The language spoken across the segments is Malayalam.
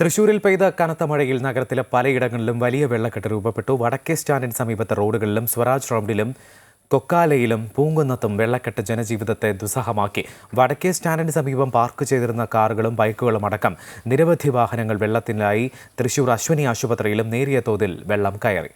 തൃശൂരിൽ പെയ്ത കനത്ത മഴയിൽ നഗരത്തിലെ പലയിടങ്ങളിലും വലിയ വെള്ളക്കെട്ട് രൂപപ്പെട്ടു. വടക്കേ സ്റ്റാൻഡിന് സമീപത്തെ റോഡുകളിലും സ്വരാജ് റൗണ്ടിലും കൊക്കാലയിലും പൂങ്കുന്നത്തും വെള്ളക്കെട്ട് ജനജീവിതത്തെ ദുസ്സഹമാക്കി. വടക്കേ സ്റ്റാൻഡിന് സമീപം പാർക്ക് ചെയ്തിരുന്ന കാറുകളും ബൈക്കുകളും അടക്കം നിരവധി വാഹനങ്ങൾ വെള്ളത്തിനായി തൃശൂർ അശ്വനി ആശുപത്രിയിലും നേരിയ തോതിൽ വെള്ളം കയറി.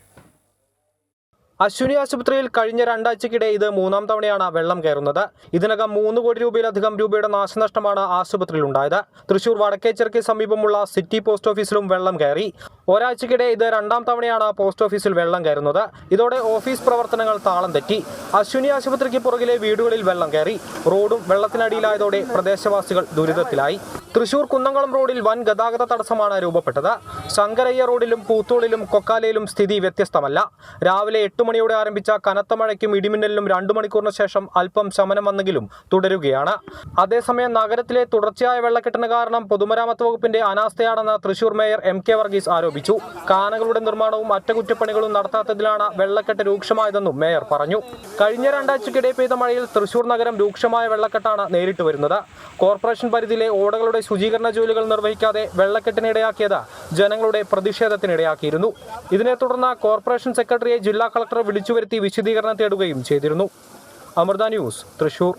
അശ്വിനി ആശുപത്രിയിൽ കഴിഞ്ഞ രണ്ടാഴ്ചക്കിടെ ഇത് മൂന്നാം തവണയാണ് വെള്ളം കയറുന്നത്. ഇതിനകം മൂന്ന് കോടി രൂപയിലധികം രൂപയുടെ നാശനഷ്ടമാണ് ആശുപത്രിയിൽ ഉണ്ടായത് തൃശൂർ വടക്കേച്ചിറക്കി സമീപമുള്ള സിറ്റി പോസ്റ്റ് ഓഫീസിലും വെള്ളം കയറി. ഒരാഴ്ചക്കിടെ ഇത് രണ്ടാം തവണയാണ് പോസ്റ്റ് ഓഫീസിൽ വെള്ളം കയറുന്നത്. ഇതോടെ ഓഫീസ് പ്രവർത്തനങ്ങൾ താളം തെറ്റി. അശ്വിനി ആശുപത്രിക്ക് പുറകിലെ വീടുകളിൽ വെള്ളം കയറി. റോഡും വെള്ളത്തിനടിയിലായതോടെ പ്രദേശവാസികൾ ദുരിതത്തിലായി. തൃശൂർ കുന്നംകുളം റോഡിൽ വൻ ഗതാഗത തടസ്സമാണ് രൂപപ്പെട്ടത്. ശങ്കരയ്യ റോഡിലും പൂത്തോളിലും കൊക്കാലയിലും സ്ഥിതി വ്യത്യസ്തമല്ല. രാവിലെ എട്ട് മണിയോടെ ആരംഭിച്ച കനത്ത മഴയ്ക്കും ഇടിമിന്നലിനും രണ്ടു മണിക്കൂറിന് ശേഷം അല്പം ശമനം വന്നെങ്കിലും തുടരുകയാണ്. അതേസമയം നഗരത്തിലെ തുടർച്ചയായ വെള്ളക്കെട്ടിന് കാരണം പൊതുമരാമത്ത് വകുപ്പിന്റെ അനാസ്ഥയാണെന്ന് Thrissur mayor M K Varghese ആരോപിച്ചു. കാനകളുടെ നിർമ്മാണവും അറ്റകുറ്റപ്പണികളും നടത്താത്തതിലാണ് വെള്ളക്കെട്ട് രൂക്ഷമായതെന്നും മേയർ പറഞ്ഞു. കഴിഞ്ഞ രണ്ടാഴ്ചക്കിടെ പെയ്ത മഴയിൽ തൃശൂർ നഗരം രൂക്ഷമായ വെള്ളക്കെട്ടാണ് നേരിട്ട് വരുന്നത്. കോർപ്പറേഷൻ പരിധിയിലെ ഓടകളുടെ ശുചീകരണ ജോലികൾ നിർവഹിക്കാതെ വെള്ളക്കെട്ടിനിടയാക്കിയത് ജനങ്ങളുടെ പ്രതിഷേധത്തിനിടയാക്കിയിരുന്നു. ഇതിനെ തുടർന്ന് കോർപ്പറേഷൻ സെക്രട്ടറിയെ ജില്ലാ കളക്ടർ വിളിച്ചുവരുത്തി വിശദീകരണം തേടുകയും ചെയ്തിരുന്നു. അമൃത ന്യൂസ് തൃശൂർ.